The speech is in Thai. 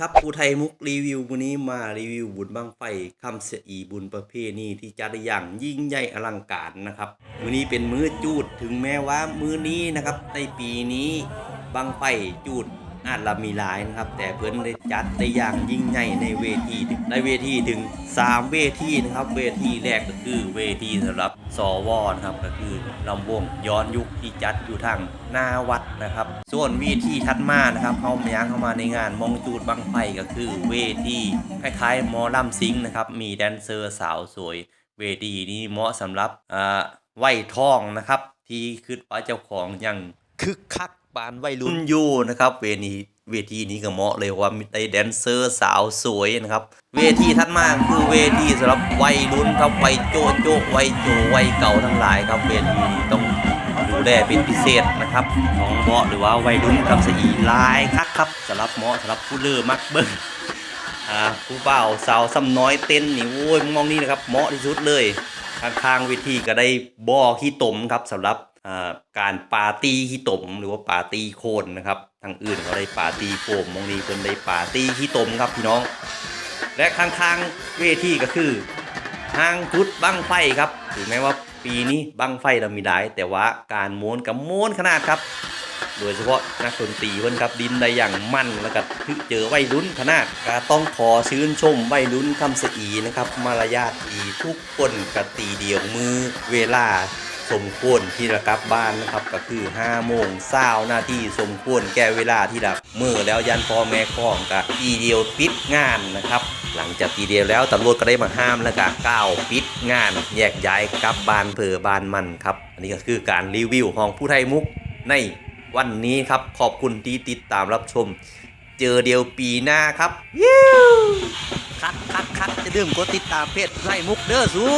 ครับผู้ไทยมุกรีวิววันนี้มารีวิวบุญบังไฟคำเสียอีบุญประเพณีที่จัดอย่างยิ่งใหญ่อลังการนะครับมือนี้เป็นมื้อจูดถึงแม้ว่ามื้อนี้นะครับในปีนี้บังไฟจูด อาจละมีหลายนะครับ แต่เพิ่อนได้จัดได้อย่างยิ่งใหญ่ในเวทีในเวทีถึง 3 เวทีนะครับ เวทีแรกก็คือเวทีสำหรับสวนะครับก็คือลำวงย้อนยุคที่จัดอยู่ทางหน้าวัดนะครับ ส่วนเวทีถัดมานะครับเขามาย้างเข้ามาในงานมองจูดบังไฟก็คือเวทีคล้ายๆมอลำซิงค์นะครับมีแดนเซอร์สาวสวย เวทีนี้เหมาะสำหรับอ่าไหวทองนะครับ ที่คือว่าเจ้าของยังคึกคัก ปานวัยรุ่นอยู่นะครับ เวทีเวทีนี้ก็เหมาะเลยว่ามีได้แดนเซอร์สาวสวยนะครับ เวทีถัดมากคือเวทีสำหรับวัยรุ่นครับวัยโจโจวัยโจวัยเก่าทั้งหลายครับ เวทีนี้ต้องดูแลเป็นพิเศษนะครับน้องเหมาะหรือว่าวัยรุ่นครับสอีลายคักครับสำหรับเหมาะสำหรับผู้เลือมักเบิ้งอ่าผู้เป่าสาวซ้ำน้อยเต้นนี่โอ้ยมองนี่นะครับเหมาะที่สุดเลยข้างๆเวทีก็ได้บ่อขี้ตมครับสำหรับ การปาร์ตี้ขี้ตมหรือว่าปาร์ตี้โคนนะครับทางอื่นก็ได้ปาร์ตี้โฟมมองนี้เพิ่นได้ปาร์ตี้ขี้ตมครับพี่น้อง และข้างๆเวทีก็คือห้างพุทธบังไฟครับถึงแม้ว่าปีนี้บังไฟเรามีหลาย แต่ว่าการม้วนกับม้วนขนาดครับ โดยเฉพาะนักดนตรีเพิ่นครับดินได้อย่างมั่นแล้วก็ถึเจอวัยรุ่นขนาดก็ต้องขอชื่นชมวัยรุ่นคำสีนะครับ มารยาทดีทุกคนกตีเดียวมือเวลา สมควรที่จะกลับบ้านนะครับก็คือ5โมงเช้าหน้าที่สมควรแก่เวลาที่ดับมือแล้วยันพ่อแม่ข้องก็ทีเดียวปิดงานนะครับ หลังจากทีเดียวแล้วตำรวจก็ได้มาห้ามแล้วก็ก้าวปิดงาน แยกย้ายกลับบ้านเผื่อบ้านมันครับอันนี้ก็คือการรีวิวของผู้ไทยมุกในวันนี้ครับขอบคุณที่ติดตามรับชม เจอเดียวปีหน้าครับยิ้วคักคักคักจะดื่มกดติดตามเพจไล่มุกเด้อสู้